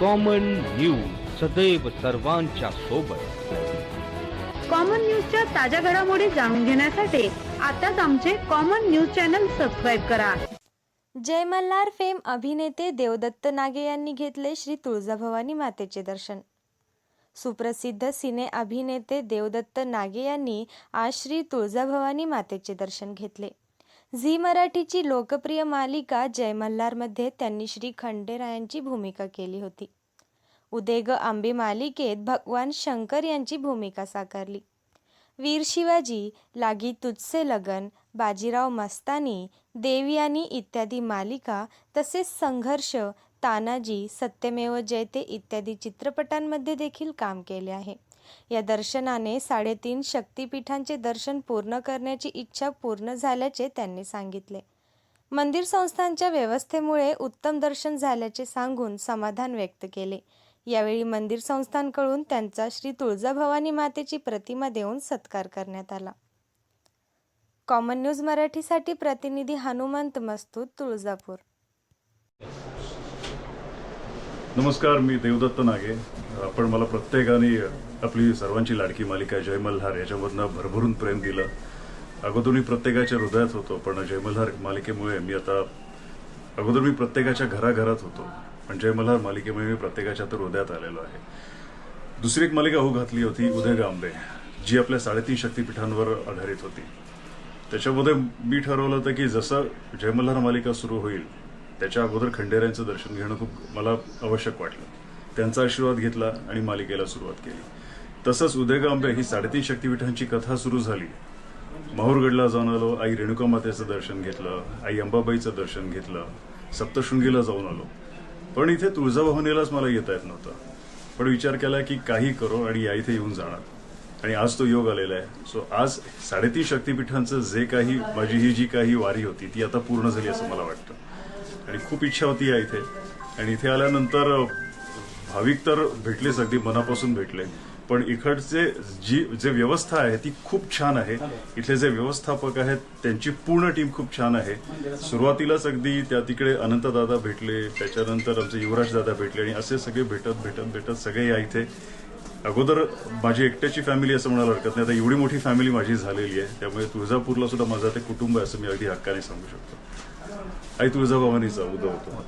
Common news सदैव सर्वांच्या सोबत. कॉमन न्यूजच्या ताज्या घडामोडी जाणून घेण्यासाठी आताच आमचे कॉमन न्यूज चॅनल सबस्क्राईब करा. जय मल्हार फेम अभिनेते देवदत्त नागे यांनी घेतले श्री तुळजाभवानी मातेचे दर्शन. सुप्रसिद्ध सिने अभिनेते देवदत्त नागे यांनी आज श्री तुळजाभवानी मातेचे दर्शन घेतले. झी मराठीची लोकप्रिय मालिका जय मल्हारमध्ये त्यांनी श्री खंडेरायांची भूमिका केली होती. उदय ग आंबे मालिकेत भगवान शंकर यांची भूमिका साकारली. वीर शिवाजी लागी तुझसे लगन बाजीराव मस्तानी देवयानी इत्यादी मालिका तसेच संघर्ष तानाजी सत्यमेव जयते इत्यादी चित्रपटांमध्ये देखील काम केले आहे. या दर्शनाने साडेतीन शक्तिपीठांचे दर्शन पूर्ण करण्याची इच्छा पूर्ण झाल्याचे त्यांनी सांगितले. मंदिर संस्थांच्या व्यवस्थेमुळे उत्तम दर्शन झाल्याचे सांगून समाधान व्यक्त केले. यावेळी मंदिर संस्थांकडून त्यांचा श्री तुळजाभवानी मातेची प्रतिमा देऊन सत्कार करण्यात आला. कॉमन न्यूज मराठीसाठी प्रतिनिधी हनुमंत मस्तूत तुळजापूर. नमस्कार मी देवदत्त नागे. आपण मला प्रत्येकाने आपली सर्वांची लाडकी मालिका जय मल्हार याच्यामधनं भरभरून प्रेम दिलं. अगोदर मी प्रत्येकाच्या हृदयात होतो पण जय मल्हार मालिकेमुळे मी आता अगोदर मी प्रत्येकाच्या घराघरात होतो पण जय मल्हार मालिकेमुळे मी प्रत्येकाच्या तर हृदयात आलेलो आहे. दुसरी एक मालिका हो घातली होती उदय गांबे जी आपल्या साडेतीन शक्तिपीठांवर आधारित होती. त्याच्यामध्ये मी ठरवलं होतं की जसं जयमल्हार मालिका सुरू होईल त्याच्या अगोदर खंडेऱ्यांचं दर्शन घेणं खूप मला आवश्यक वाटलं. त्यांचा आशीर्वाद घेतला आणि मालिकेला सुरुवात केली. तसंच उदय आंबे ही साडेतीन शक्तीपीठांची कथा सुरू झाली. माहूरगडला जाऊन आलो आई रेणुका मातेचं दर्शन घेतलं आई अंबाबाईचं दर्शन घेतलं सप्तशृंगीला जाऊन आलो. पण इथे तुळजाभवनीलाच मला येता येत नव्हतं. पण विचार केला की काही करो आणि या इथे येऊन जाणार. आणि आज तो योग आलेला आहे. सो आज साडेतीन शक्तिपीठांचं जे काही माझी ही जी काही वारी होती ती आता पूर्ण झाली असं मला वाटतं. आणि खूप इच्छा होती या इथे. आणि इथे आल्यानंतर भाविक तर भेटलेच अगदी मनापासून भेटले. पण इकडचे जी जे व्यवस्था आहे ती खूप छान आहे. इथले जे व्यवस्थापक आहेत त्यांची पूर्ण टीम खूप छान आहे. सुरुवातीलाच अगदी त्या तिकडे अनंतदादा भेटले त्याच्यानंतर आमचे युवराजदादा भेटले आणि असे सगळे भेटत भेटत भेटत सगळे या इथे. अगोदर माझी एकट्याची फॅमिली असं म्हणायला हरकत नाही. आता एवढी मोठी फॅमिली माझी झालेली आहे. त्यामुळे तुळजापूरला सुद्धा माझं ते कुटुंब आहे असं मी अगदी हक्काने सांगू शकतो. आई तुळजाभवानीचा उदय होतो.